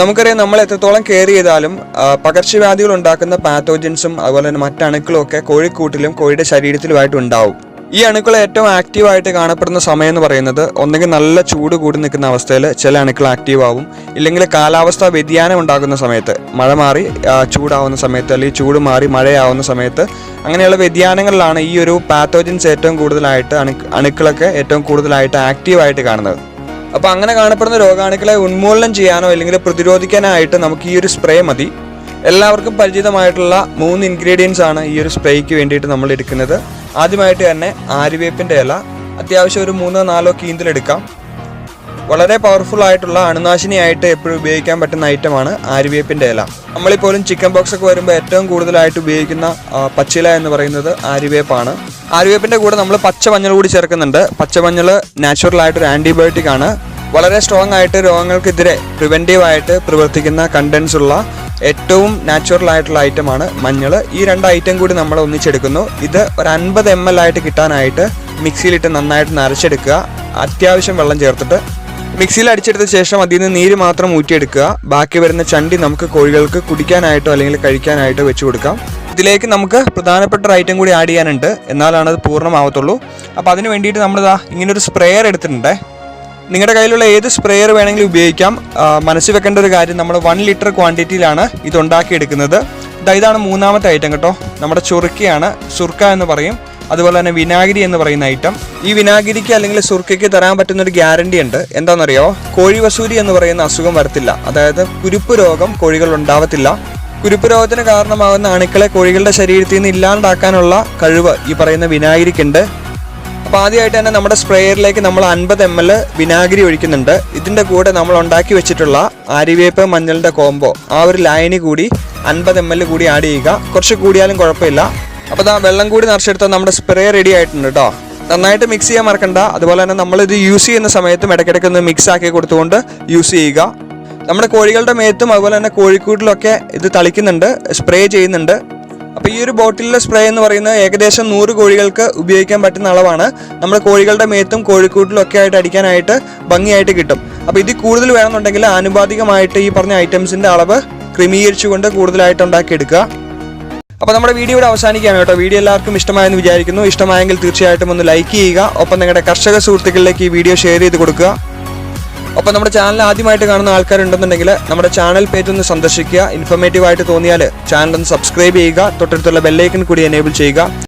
നമുക്കറിയാം നമ്മൾ എത്രത്തോളം കെയർ ചെയ്താലും പകർച്ചവ്യാധികൾ ഉണ്ടാക്കുന്ന പാത്തോജൻസും അതുപോലെ തന്നെ മറ്റ് അണുക്കളും ഒക്കെ കോഴിക്കൂട്ടിലും കോഴിയുടെ ശരീരത്തിലുമായിട്ട് ഉണ്ടാവും. ഈ അണുക്കൾ ഏറ്റവും ആക്റ്റീവായിട്ട് കാണപ്പെടുന്ന സമയം എന്ന് പറയുന്നത് ഒന്നെങ്കിൽ നല്ല ചൂട് കൂടി നിൽക്കുന്ന അവസ്ഥയിൽ ചില അണുക്കൾ ആക്റ്റീവ് ആവും. ഇല്ലെങ്കിൽ കാലാവസ്ഥ വ്യതിയാനം ഉണ്ടാകുന്ന സമയത്ത് മഴ മാറി ചൂടാവുന്ന സമയത്ത് അല്ലെങ്കിൽ ചൂട് മാറി മഴയാവുന്ന സമയത്ത് അങ്ങനെയുള്ള വ്യതിയാനങ്ങളിലാണ് ഈ ഒരു പാത്തോജൻസ് ഏറ്റവും കൂടുതലായിട്ട് അണു അണുക്കളൊക്കെ ഏറ്റവും കൂടുതലായിട്ട് ആക്റ്റീവായിട്ട് കാണുന്നത്. അപ്പോൾ അങ്ങനെ കാണപ്പെടുന്ന രോഗാണുക്കളെ ഉന്മൂലനം ചെയ്യാനോ അല്ലെങ്കിൽ പ്രതിരോധിക്കാനായിട്ട് നമുക്ക് ഈ ഒരു സ്പ്രേ മതി. എല്ലാവർക്കും പരിചിതമായിട്ടുള്ള മൂന്ന് ഇൻഗ്രീഡിയൻസ് ആണ് ഈ ഒരു സ്പ്രേക്ക് വേണ്ടിയിട്ട് നമ്മൾ എടുക്കുന്നത്. ആദ്യമായിട്ട് തന്നെ ആര്യവേപ്പിന്റെ ഇല. അത്യാവശ്യം ഒരു മൂന്നോ നാലോ കീന്തിലെടുക്കാം വളരെ പവർഫുൾ ആയിട്ടുള്ള അണുനാശിനിയായിട്ട് എപ്പോഴും ഉപയോഗിക്കാൻ പറ്റുന്ന ഐറ്റമാണ് ആര്യവേപ്പിന്റെ ഇല. നമ്മളിപ്പോലും ചിക്കൻ ബോക്സ് ഒക്കെ വരുമ്പോൾ ഏറ്റവും കൂടുതലായിട്ട് ഉപയോഗിക്കുന്ന പച്ചില എന്ന് പറയുന്നത് ആര്യവേപ്പാണ്. ആര്യവേപ്പിന്റെ കൂടെ നമ്മൾ പച്ചമഞ്ഞൾ കൂടി ചേർക്കുന്നുണ്ട്. പച്ചമഞ്ഞൾ നാച്ചുറൽ ആയിട്ടൊരു ആന്റിബയോട്ടിക് ആണ്. വളരെ സ്ട്രോങ് ആയിട്ട് രോഗങ്ങൾക്കെതിരെ പ്രിവെന്റീവ് ആയിട്ട് പ്രവർത്തിക്കുന്ന കണ്ടൻസ് ഉള്ള ഏറ്റവും നാച്ചുറൽ ആയിട്ടുള്ള ഐറ്റമാണ് മഞ്ഞൾ ഈ രണ്ട് ഐറ്റം കൂടി നമ്മൾ ഒന്നിച്ചെടുക്കുന്നു. ഇത് ഒരു അൻപത് എം എൽ ആയിട്ട് കിട്ടാനായിട്ട് മിക്സിയിലിട്ട് നന്നായിട്ട് നരച്ചെടുക്കുക. അത്യാവശ്യം വെള്ളം ചേർത്തിട്ട് മിക്സിയിൽ അടിച്ചെടുത്ത ശേഷം അതിൽ നിന്ന് നീര് മാത്രം ഊറ്റിയെടുക്കുക. ബാക്കി വരുന്ന ചണ്ടി നമുക്ക് കോഴികൾക്ക് കുടിക്കാനായിട്ടോ അല്ലെങ്കിൽ കഴിക്കാനായിട്ടോ വെച്ച് കൊടുക്കാം. ഇതിലേക്ക് നമുക്ക് പ്രധാനപ്പെട്ട ഒരു ഐറ്റം കൂടി ആഡ് ചെയ്യാനുണ്ട്. എന്നാലാണ് അത് പൂർണമാവത്തുള്ളൂ. അപ്പോൾ അതിന് വേണ്ടിയിട്ട് നമ്മൾ ഇതാ ഇങ്ങനൊരു സ്പ്രേയർ എടുത്തിട്ടുണ്ട്. നിങ്ങളുടെ കയ്യിലുള്ള ഏത് സ്പ്രേയർ വേണമെങ്കിലും ഉപയോഗിക്കാം. മനസ്സിൽ വെക്കേണ്ട ഒരു കാര്യം നമ്മൾ വൺ ലിറ്റർ ക്വാണ്ടിറ്റിയിലാണ് ഇത് ഉണ്ടാക്കിയെടുക്കുന്നത് ഇതാണ് മൂന്നാമത്തെ ഐറ്റം കേട്ടോ. നമ്മുടെ ചുറുക്കിയാണ്. സുർക്ക എന്ന് പറയും. അതുപോലെ തന്നെ വിനാഗിരി എന്ന് പറയുന്ന ഐറ്റം ഈ വിനാഗിരിക്ക് അല്ലെങ്കിൽ സുർക്കയ്ക്ക് തരാൻ പറ്റുന്ന ഒരു ഗ്യാരണ്ടി ഉണ്ട്. എന്താണെന്നറിയോ? കോഴി വസൂരി എന്ന് പറയുന്ന അസുഖം വരത്തില്ല. അതായത് കുരുപ്പ് രോഗം കോഴികൾ ഉണ്ടാവത്തില്ല. കുരുപ്പ് രോഗത്തിന് കാരണമാകുന്ന അണുക്കളെ കോഴികളുടെ ശരീരത്തിൽ നിന്ന് ഇല്ലാണ്ടാക്കാനുള്ള കഴിവ് ഈ പറയുന്ന വിനാഗിരിക്കുണ്ട്. അപ്പോൾ ആദ്യമായിട്ട് തന്നെ നമ്മുടെ സ്പ്രേയറിലേക്ക് നമ്മൾ അൻപത് എം എൽ വിനാഗിരി ഒഴിക്കുന്നുണ്ട്. ഇതിന്റെ കൂടെ നമ്മൾ ഉണ്ടാക്കി വെച്ചിട്ടുള്ള ആര്യവേപ്പ് മഞ്ഞളിന്റെ കോംബോ ആ ഒരു ലായനി കൂടി അൻപത് എം എൽ കൂടി ആഡ് ചെയ്യുക. കുറച്ച് കൂടിയാലും കുഴപ്പമില്ല. അപ്പോൾ ഇതാ വെള്ളം കൂടി നിറച്ചെടുത്ത നമ്മുടെ സ്പ്രേ റെഡി ആയിട്ടുണ്ട് കേട്ടോ നന്നായിട്ട് മിക്സ് ചെയ്യാൻ മറക്കണ്ട. അതുപോലെ തന്നെ നമ്മളിത് യൂസ് ചെയ്യുന്ന സമയത്തും ഇടയ്ക്കിടയ്ക്ക് ഒന്ന് മിക്സ് ആക്കി കൊടുത്തുകൊണ്ട് യൂസ് ചെയ്യുക. നമ്മുടെ കോഴികളുടെ മേത്തും അതുപോലെ തന്നെ കോഴിക്കൂട്ടിലൊക്കെ ഇത് തളിക്കുന്നുണ്ട് സ്പ്രേ ചെയ്യുന്നുണ്ട്. അപ്പോൾ ഈ ഒരു ബോട്ടിലിലെ സ്പ്രേ എന്ന് പറയുന്നത് ഏകദേശം നൂറ് കോഴികൾക്ക് ഉപയോഗിക്കാൻ പറ്റുന്ന അളവാണ്. നമ്മുടെ കോഴികളുടെ മേത്തും കോഴിക്കൂട്ടിലും ഒക്കെ ആയിട്ട് അടിക്കാനായിട്ട് ഭംഗിയായിട്ട് കിട്ടും. അപ്പോൾ ഇത് കൂടുതൽ വേണമെന്നുണ്ടെങ്കിൽ ആനുപാതികമായിട്ട് ഈ പറഞ്ഞ ഐറ്റംസിന്റെ അളവ് ക്രമീകരിച്ചുകൊണ്ട് കൂടുതലായിട്ട് ഉണ്ടാക്കിയെടുക്കുക. അപ്പോൾ നമ്മുടെ വീഡിയോ ഇവിടെ അവസാനിക്കാം കേട്ടോ. വീഡിയോ എല്ലാവർക്കും ഇഷ്ടമായെന്ന് വിചാരിക്കുന്നു. ഇഷ്ടമായെങ്കിൽ തീർച്ചയായിട്ടും ഒന്ന് ലൈക്ക് ചെയ്യുക. ഒപ്പം നിങ്ങളുടെ കർഷക സുഹൃത്തുക്കളിലേക്ക് ഈ വീഡിയോ ഷെയർ ചെയ്ത് കൊടുക്കുക. ഒപ്പം നമ്മുടെ ചാനൽ ആദ്യമായിട്ട് കാണുന്ന ആൾക്കാരുണ്ടെന്നുണ്ടെങ്കിൽ നമ്മുടെ ചാനൽ പേജ് ഒന്ന് സന്ദർശിക്കുക. ഇൻഫർമേറ്റീവ് ആയിട്ട് തോന്നിയാൽ ചാനൽ ഒന്ന് സബ്സ്ക്രൈബ് ചെയ്യുക. തൊട്ടടുത്തുള്ള ബെല്ലൈക്കൺ കൂടി എനേബിൾ ചെയ്യുക.